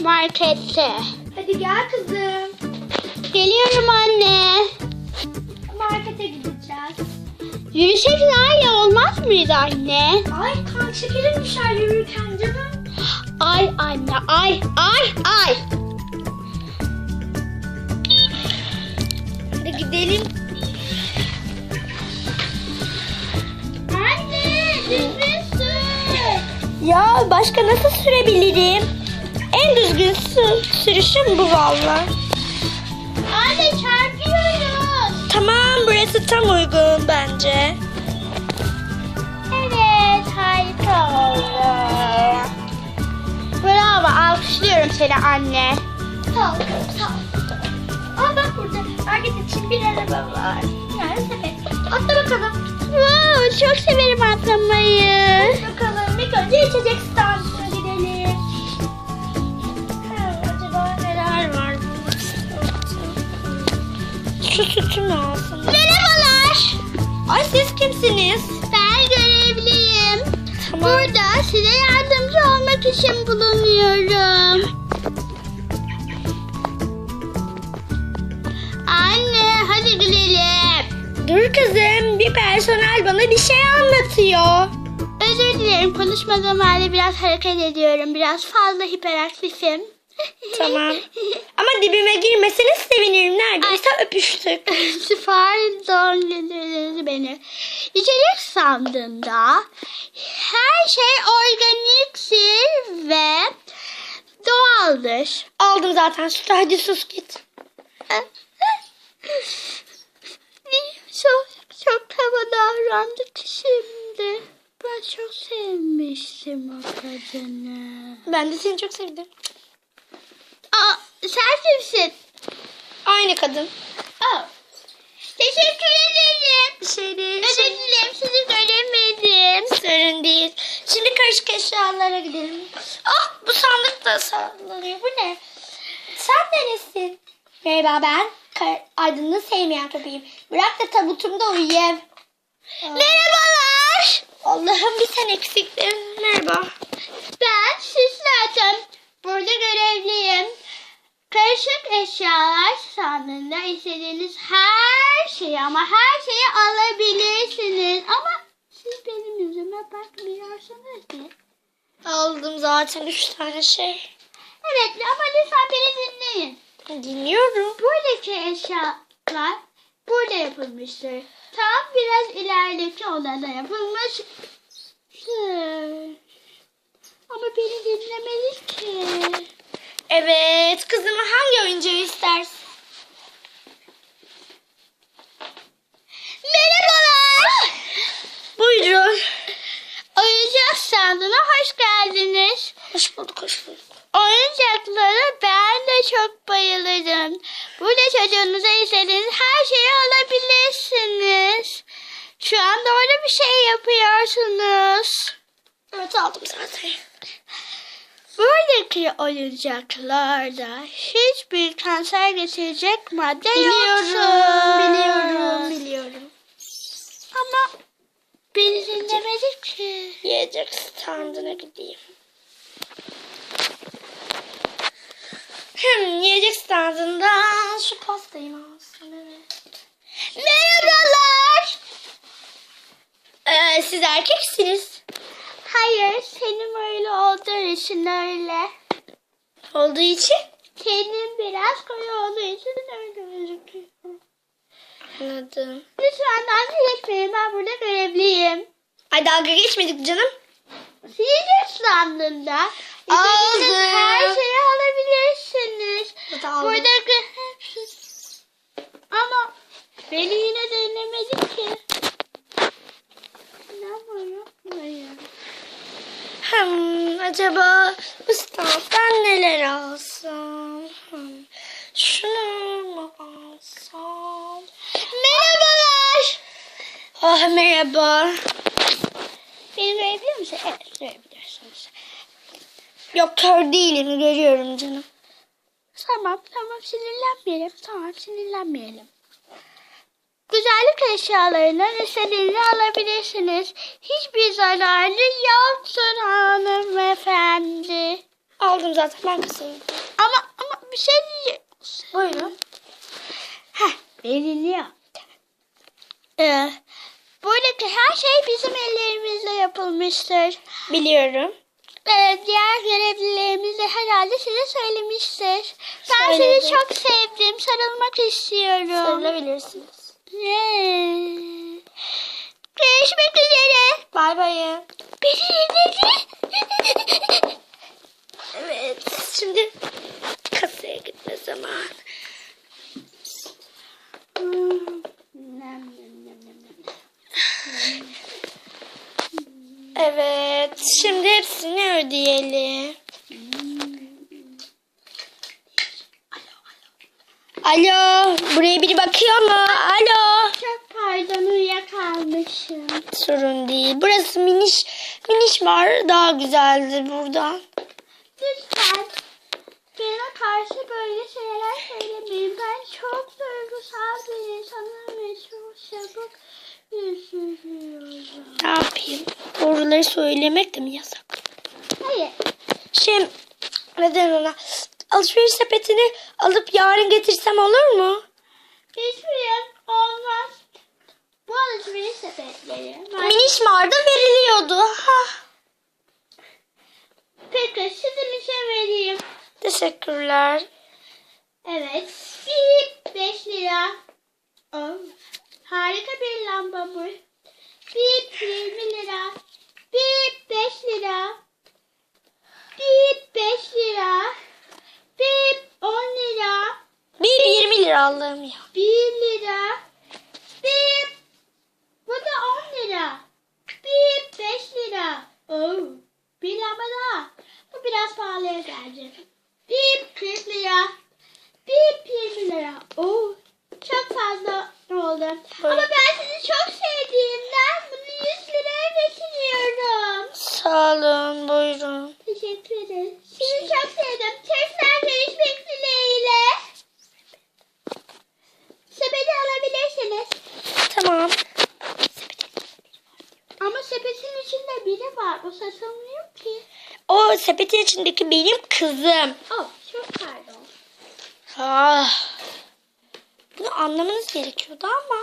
markette. Hadi gel kızım. Geliyorum anne. Markete gideceğiz. Yürüyüşe iyi olmaz mıydı anne? Ay kan şekerim düşer yürürken canım. Ay anne ay ay ay. Hadi gidelim. Anne düzgün Ya başka nasıl sürebilirim? En düzgün sü- sürüşüm bu valla. Anne çarpıyoruz. Tamam burası tam uygun bence. Evet harika oldu. Bravo alkışlıyorum seni anne. Sağ ol sağ ol. Aa bak burada market için bir araba var. Yani sepet. Atla bakalım. Wow, çok severim atlamayı. Bakalım. İlk önce içecek standına Şu sütü mü alsın? Merhabalar. Ay siz kimsiniz? Ben görevliyim. Tamam. Burada size yardımcı olmak için bulunuyorum. Anne hadi gidelim. Dur kızım bir personel bana bir şey anlatıyor. Özür dilerim konuşmadığım halde biraz hareket ediyorum. Biraz fazla hiperaktifim. Tamam. Ama dibime girmeseniz sevinirim. Neredeyse öpüştük. Pardon beni. İçerik sandığında her şey organiktir ve doğaldır. Aldım zaten sütü hadi sus git. Çok çok hava davrandık şimdi. Ben çok sevmiştim o kadını. Ben de seni çok sevdim. Sen kimsin? Aynı kadın. Aa, teşekkür ederim. Bir şey değil. Özür dilerim sizi göremedim. Sorun değil. Şimdi karışık eşyalara gidelim. Ah bu sandık da sallanıyor. Bu ne? Sen neresin? Merhaba ben. Aydınlığı sevmeyen köpeğim. Bırak da tabutumda uyuyayım. Merhabalar. Allah'ım bir sen eksiktin. Merhaba. Ben Süsladım. Burada görevliyim. Karışık eşyalar sandığında istediğiniz her şeyi ama her şeyi alabilirsiniz. Ama siz benim yüzüme bakmıyorsunuz ki. Aldım zaten üç tane şey. Evet ama lütfen beni dinleyin. Dinliyorum. Buradaki eşyalar burada yapılmıştır. Tam biraz ilerideki odada yapılmış. Ama beni dinlemedi ki. Evet kızım hangi oyuncağı istersin? Merhabalar. Buyurun. Oyuncak sandığına hoş geldiniz. Hoş bulduk hoş bulduk. Oyuncaklara ben de çok bayılırım. Burada çocuğunuza istediğiniz her şeyi alabilirsiniz. Şu an doğru bir şey yapıyorsunuz. Evet aldım zaten. Buradaki oyuncaklarda hiçbir kanser getirecek madde Biliyorum, yoktur. biliyorum, biliyorum. Ama beni dinlemedik ki. Yiyecek standına gideyim. Hem yiyecek standından şu pastayı alsın? Evet. Merhabalar. Ee, siz erkeksiniz. Hayır, senin öyle olduğu için öyle. Olduğu için. Senin biraz koyu olduğu için öyle gözüküyor. Anladım. Lütfen dalga geçmeyin, ben burada görevliyim. Ay dalga geçmedik canım. Sizin standında istediğiniz her şeyi alabilirsiniz. Buradaki hepsi. Ama beni yine dinlemedi ki. Ne var yapmayın. Hmm, acaba bu standdan neler alsam? Hmm, şunu mu alsam? Merhabalar. Ah merhaba. Beni görebiliyor musun? Evet, görebiliyorsunuz. Yok kör değilim görüyorum canım. Tamam, tamam sinirlenmeyelim. Tamam, sinirlenmeyelim. Güzellik eşyalarından istediğinizi alabilirsiniz. Hiçbir zararı yoktur hanımefendi. Aldım zaten ben kasayım. Ama ama bir şey diyeceğim. Buyurun. Heh, veriliyor. Ee, buradaki her şey bizim ellerimizle yapılmıştır. Biliyorum. Ee, diğer görevlilerimiz de herhalde size söylemiştir. Ben Söyledi. sizi çok sevdim. Sarılmak istiyorum. Sarılabilirsiniz. Görüşmek üzere. Bay bay. Beni dinledi. Evet. Şimdi kasaya gitme zamanı. Evet. Şimdi hepsini ödeyelim. Alo. Buraya biri bakıyor mu? Alo. Çok pardon uyuyakalmışım. Sorun değil. Burası miniş miniş var. Daha güzeldi buradan. Lütfen bana karşı böyle şeyler söylemeyin. Ben çok duygusal bir insanım ve çok çabuk üzülüyorum. Ne yapayım? Doğruları söylemek de mi yasak? Hayır. Şey neden ona? Alışveriş sepetini alıp yarın getirsem olur mu? Hiçbir yer olmaz. Bu alışveriş sepetleri. Miniş marda veriliyordu. Ha. Peki sizin için vereyim. Teşekkürler. Evet. Bir 5 lira. Oh, harika bir lamba bu. Bir 20 lira. Bir 5 lira. Bir 5 lira. Bir 10 lira. Bir 20 lira Allah'ım ya. 1 lira. Bir. Bu da 10 lira. Bir 5 lira. Oh, bir lamba daha. Bu biraz pahalıya gelecek. Bir 40 lira. Bir 20 lira. Oh, çok fazla oldu. Ama ben sizi çok sevdiğimden bunu 100 liraya getiriyorum. Sağ olun buyurun. Teşekkür ederim. Sizi çok sevdim. Tekrar görüşmek dileğiyle. Sepeti alabilirsiniz. Tamam. Ama sepetin içinde biri var. O satılmıyor ki. O sepetin içindeki benim kızım. Oh çok pardon. Ah. Bunu anlamanız gerekiyordu ama.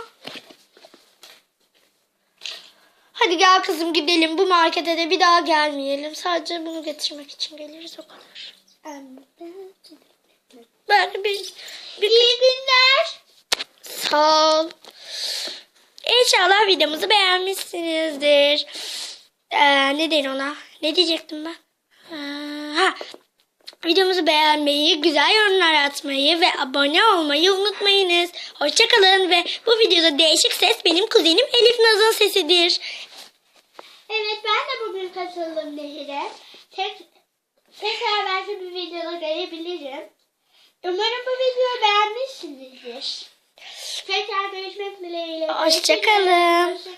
Hadi gel kızım gidelim. Bu markete de bir daha gelmeyelim. Sadece bunu getirmek için geliriz o kadar. Ben bir, bir İyi günler. Sağ ol. İnşallah videomuzu beğenmişsinizdir. Ee, ne denir ona? Ne diyecektim ben? Ee, ha. Videomuzu beğenmeyi, güzel yorumlar atmayı ve abone olmayı unutmayınız. Hoşçakalın ve bu videoda değişik ses benim kuzenim Elif Naz'ın sesidir. Evet ben de bugün katıldım Nehir'e. Tek, tekrar belki bir videoda gelebilirim. Umarım bu videoyu beğenmişsinizdir. Tekrar görüşmek dileğiyle. Hoşçakalın. Hoşça